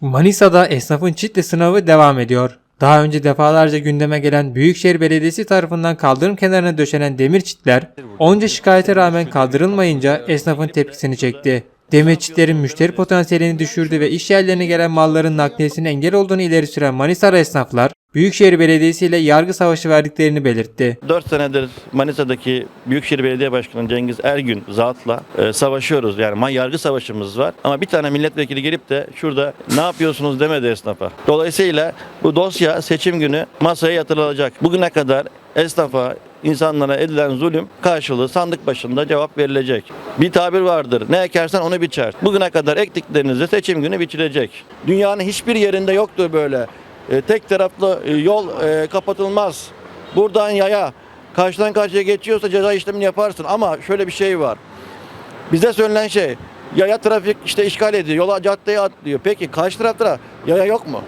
Manisa'da esnafın çitle sınavı devam ediyor. Daha önce defalarca gündeme gelen Büyükşehir Belediyesi tarafından kaldırım kenarına döşenen demir çitler onca şikayete rağmen kaldırılmayınca esnafın tepkisini çekti. Demir çitlerin müşteri potansiyelini düşürdü ve iş yerlerine gelen malların nakliyesine engel olduğunu ileri süren Manisa'da esnaflar Büyükşehir Belediyesi ile yargı savaşı verdiklerini belirtti. 4 senedir Manisa'daki Büyükşehir Belediye Başkanı Cengiz Ergün zatla e, savaşıyoruz. Yani yargı savaşımız var. Ama bir tane milletvekili gelip de şurada ne yapıyorsunuz demedi esnafa. Dolayısıyla bu dosya seçim günü masaya yatırılacak. Bugüne kadar esnafa, insanlara edilen zulüm karşılığı sandık başında cevap verilecek. Bir tabir vardır. Ne ekersen onu biçer. Bugüne kadar ektiklerinizi seçim günü biçilecek. Dünyanın hiçbir yerinde yoktur böyle. E, tek taraflı e, yol e, kapatılmaz. Buradan yaya karşıdan karşıya geçiyorsa ceza işlemini yaparsın ama şöyle bir şey var. Bize söylenen şey yaya trafik işte işgal ediyor. Yola caddeye atlıyor. Peki karşı tarafta yaya yok mu?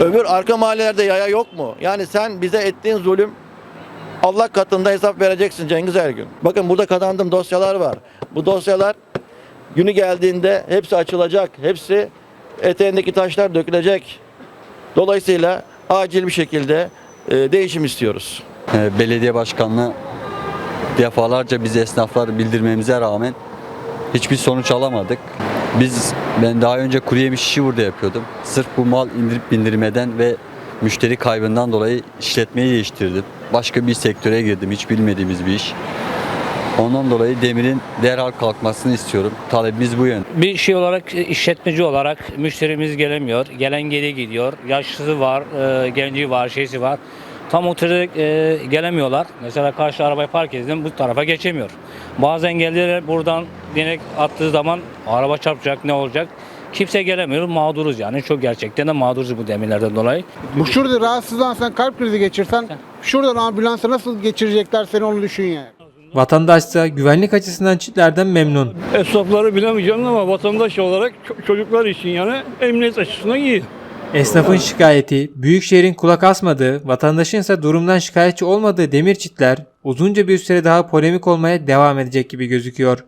Öbür arka mahallelerde yaya yok mu? Yani sen bize ettiğin zulüm Allah katında hesap vereceksin Cengiz Ergün. Bakın burada kazandığım dosyalar var. Bu dosyalar günü geldiğinde hepsi açılacak. Hepsi eteğindeki taşlar dökülecek. Dolayısıyla acil bir şekilde e, değişim istiyoruz. Ee, belediye başkanlığı defalarca biz esnaflar bildirmemize rağmen hiçbir sonuç alamadık. Biz ben daha önce kuru yemiş işi burada yapıyordum. Sırf bu mal indirip bindirmeden ve müşteri kaybından dolayı işletmeyi değiştirdim. Başka bir sektöre girdim hiç bilmediğimiz bir iş. Ondan dolayı demirin derhal kalkmasını istiyorum. Talebimiz bu yönde. Bir şey olarak işletmeci olarak müşterimiz gelemiyor. Gelen geri gidiyor. Yaşlısı var, e, genci var, şeysi var. Tam oturup e, gelemiyorlar. Mesela karşı arabayı park edin bu tarafa geçemiyor. Bazı engelliler buradan direkt attığı zaman araba çarpacak ne olacak? Kimse gelemiyor. Mağduruz yani. Çok gerçekten de mağduruz bu demirlerden dolayı. Bu şurada rahatsızlansan kalp krizi geçirsen şuradan ambulansa nasıl geçirecekler seni onu düşün yani. Vatandaşsa güvenlik açısından çitlerden memnun. Esnafları bilemeyeceğim ama vatandaş olarak ço- çocuklar için yani emniyet açısından iyi. Esnafın şikayeti, büyükşehirin kulak asmadığı, vatandaşın ise durumdan şikayetçi olmadığı demir çitler uzunca bir süre daha polemik olmaya devam edecek gibi gözüküyor.